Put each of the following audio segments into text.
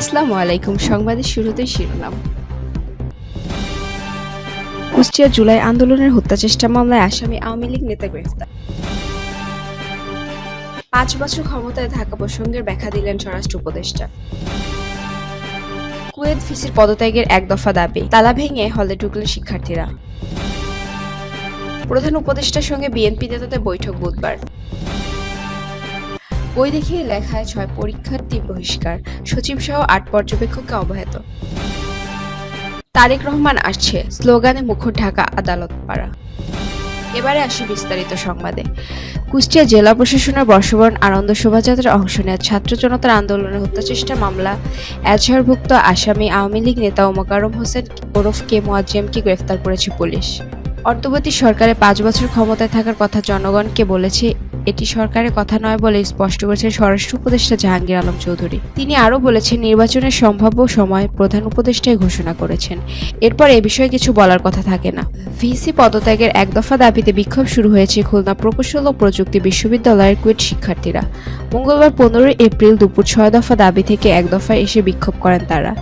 আসসালামু আলাইকুম, সংবাদের শুরুতেই শিরোনাম। কুষ্টিয়া জুলাই আন্দোলনের হত্যাচেষ্টা মামলায় আসামি আওয়ামী লীগ নেতা গ্রেফতার। পাঁচ বছর ক্ষমতায় থাকা প্রসঙ্গের ব্যাখ্যা দিলেন স্বরাষ্ট্র উপদেষ্টা। কুয়েত ভিসির পদত্যাগের এক দফা দাবি, তালা ভেঙে হলে ঢুকলেন শিক্ষার্থীরা। প্রধান উপদেষ্টার সঙ্গে বিএনপি নেতাদের বৈঠক বুধবার। বই দেখিয়ে লেখায় ছয় পরীক্ষার্থী বহিষ্কার। সচিব সহ আট পর্যবেক্ষককে অবহেত। তারেক রহমান আসছে। স্লোগানে মুখর ঢাকা আদালত পাড়া এবারে আসি বিস্তারিত সংবাদে। কুষ্টিয়া জেলা প্রশাসনের বর্ষবরণ আনন্দ শোভাযাত্রায় অংশ নেয় ছাত্র জনতার আন্দোলনের হত্যাচেষ্টা মামলা। এজাহারভুক্ত আসামি আওয়ামী লীগ নেতা ওমাকারম হোসেন ওরফ কে মোয়াজ্জেমকে গ্রেফতার করেছে পুলিশ। অন্তর্বর্তী সরকারে পাঁচ বছর ক্ষমতায় থাকার কথা জনগণকে বলেছে এটি সরকারের কথা নয় বলে স্পষ্ট করেছেন স্বরাষ্ট্র উপদেষ্টা জাহাঙ্গীর আলম চৌধুরী। তিনি আরও বলেছেন, নির্বাচনের সম্ভাব্য সময় প্রধান উপদেষ্টাই ঘোষণা করেছেন। এরপর এ বিষয়ে কিছু বলার কথা থাকে না। ভিসি পদত্যাগের এক দফা দাবিতে বিক্ষোভ শুরু হয়েছে খুলনা প্রকৌশল ও প্রযুক্তি বিশ্ববিদ্যালয়ের কুয়েট শিক্ষার্থীরা। মঙ্গলবার পনেরোই এপ্রিল দুপুর ছয় দফা দাবি থেকে এক দফায় এসে বিক্ষোভ করেন তারা।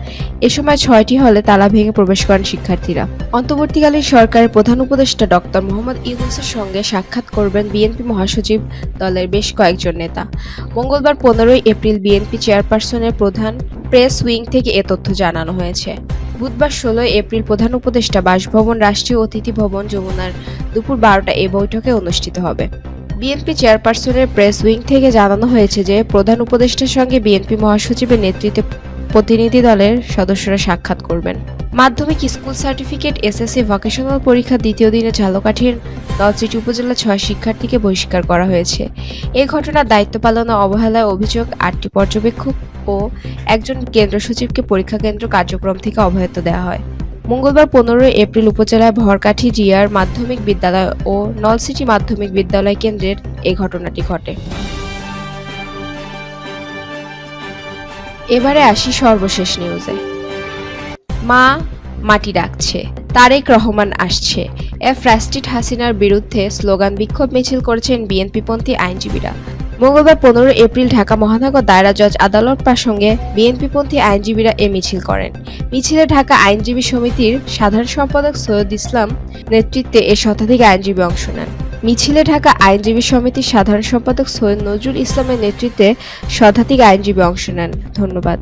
এ সময় ছয়টি হলে তালা ভেঙে প্রবেশ করেন শিক্ষার্থীরা। অন্তর্বর্তীকালীন সরকারের প্রধান উপদেষ্টা ডক্টর মোহাম্মদ ইউনুসের সঙ্গে সাক্ষাৎ করবেন বিএনপি মহাসচিব দলের বেশ কয়েকজন নেতা। মঙ্গলবার পনেরোই এপ্রিল বিএনপি চেয়ারপারসনের প্রধান প্রেস উইং থেকে এ তথ্য জানানো হয়েছে। বুধবার ষোলোই এপ্রিল প্রধান উপদেষ্টা বাসভবন, রাষ্ট্রীয় অতিথি ভবন, যমুনার দুপুর বারোটা এই বৈঠকে অনুষ্ঠিত হবে। বিএনপি চেয়ারপারসনের প্রেস উইং থেকে জানানো হয়েছে যে, প্রধান উপদেষ্টার সঙ্গে বিএনপি মহাসচিবের নেতৃত্বে প্রতিনিধি দলের সদস্যরা সাক্ষাৎ করবেন। মাধ্যমিক স্কুল সার্টিফিকেট, এসএসসি ভোকেশনাল পরীক্ষা দ্বিতীয় দিনে ঝালকাঠির নলছিটি উপজেলা ছয় শিক্ষার্থীকে বহিষ্কার করা হয়েছে। এ ঘটনার দায়িত্ব পালনে অবহেলায় অভিযোগ আটটি পর্যবেক্ষক ও একজন কেন্দ্র সচিবকে পরীক্ষা কেন্দ্র কার্যক্রম থেকে অব্যাহত দেওয়া হয়। মঙ্গলবার পনেরোই এপ্রিল উপজেলায় ভরকাঠি জিয়ার মাধ্যমিক বিদ্যালয় ও নলসিটি মাধ্যমিক বিদ্যালয় কেন্দ্রের এই ঘটনাটি ঘটে। এবারে আসি সর্বশেষ নিউজে মা মাটি ডাকছে তারেক রহমান আসছে। এফ রাস্টিট হাসিনার বিরুদ্ধে স্লোগান বিক্ষোভ মিছিল করেছেন বিএনপিপন্থী আইনজীবীরা। মঙ্গলবার পনেরো এপ্রিল ঢাকা মহানগর দায়রা জজ আদালত প্রাসঙ্গে বিএনপিপন্থী আইনজীবীরা এ মিছিল করেন। মিছিলে ঢাকা আইনজীবী সমিতির সাধারণ সম্পাদক সৈয়দ ইসলাম নেতৃত্বে এ শতাধিক আইনজীবী অংশ নেন। মিছিলে ঢাকা আইনজীবী সমিতির সাধারণ সম্পাদক সৈয়দ নজরুল ইসলামের নেতৃত্বে শতাধিক আইনজীবী অংশ নেন। ধন্যবাদ।